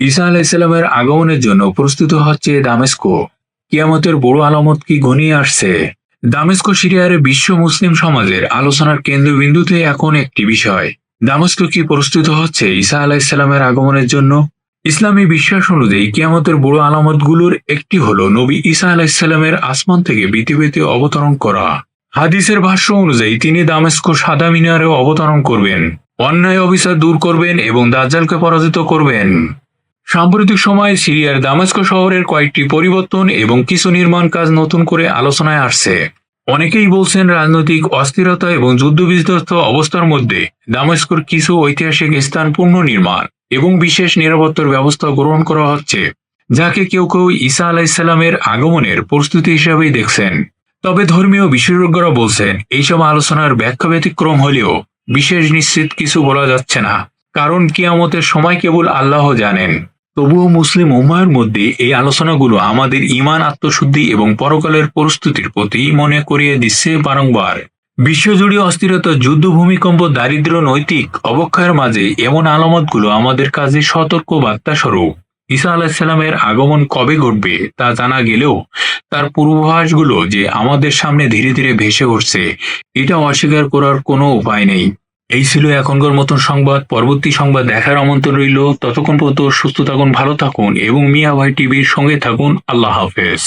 ঈসা আলাইসাল্লামের আগমনের জন্য প্রস্তুত হচ্ছে দামেস্কো। কিয়ামতের বড় আলামত কি ঘনিয়ে আসছে? দামেস্কো সিরিয়ার বিশ্ব মুসলিম সমাজের আলোচনার কেন্দ্রবিন্দুতে এখন একটি বিষয়। দামেস্কো কি প্রস্তুত হচ্ছে ঈসা আলাইসাল্লামের আগমনের জন্য? ইসলামী বিশ্বাস অনুযায়ী কিয়ামতের বড় আলামতগুলোর একটি হলো নবী ঈসা আলাইসাল্লামের আসমান থেকে পৃথিবীতে অবতরণ করা। হাদিসের ভাষ্য অনুযায়ী তিনি দামেস্কো সাদা মিনারে অবতরণ করবেন, অন্যায় অবিচার দূর করবেন এবং দাজ্জালকে পরাজিত করবেন। সাম্প্রতিক সময়ে সিরিয়ার দামেস্কো শহরের কয়েকটি পরিবর্তন এবং কিছু নির্মাণ কাজ নতুন করে আলোচনায় আসছে। অনেকেই বলছেন রাজনৈতিক অস্থিরতা এবং যুদ্ধবিধ্বস্ত অবস্থার মধ্যে দামেস্কোর কিছু ঐতিহাসিক স্থান পুনর্নির্মাণ এবং বিশেষ নিরাপত্তার ব্যবস্থা গ্রহণ করা হচ্ছে, যাকে কেউ কেউ ঈসা আলাইসাল্লামের আগমনের প্রস্তুতি হিসাবেই দেখছেন। তবে ধর্মীয় বিশেষজ্ঞরা বলছেন, এইসব আলোচনার ব্যাখ্যা ব্যতিক্রম হলেও বিশেষ নিশ্চিত কিছু বলা যাচ্ছে না, কারণ কিয়ামতের সময় কেবল আল্লাহ জানেন। তবুও মুসলিম উম্মায়ের মধ্যে এই আলোচনাগুলো আমাদের ইমান আত্মশুদ্ধি এবং পরকালের প্রস্তুতির প্রতি মনে করিয়ে দিচ্ছে বারংবার। বিশ্বজুড়ে অস্থিরতা, যুদ্ধ, ভূমিকম্প দারিদ্র্য নৈতিক অবক্ষয়ের মাঝে এমন আলামতগুলো আমাদের কাছে সতর্ক বার্তা স্বরূপ। ঈসা আলাহিসাল্লামের আগমন কবে ঘটবে তা জানা গেলেও তার পূর্বাভাসগুলো যে আমাদের সামনে ধীরে ধীরে ভেসে উঠছে, এটা অস্বীকার করার কোনো উপায় নেই। এই ছিল এখনকার মতন সংবাদ। পরবর্তী সংবাদ দেখার আমন্ত্রণ রইল। ততক্ষণ পর্যন্ত সুস্থ থাকুন, ভালো থাকুন এবং মিয়া ভাই টিভির সঙ্গে থাকুন। আল্লাহ হাফেজ।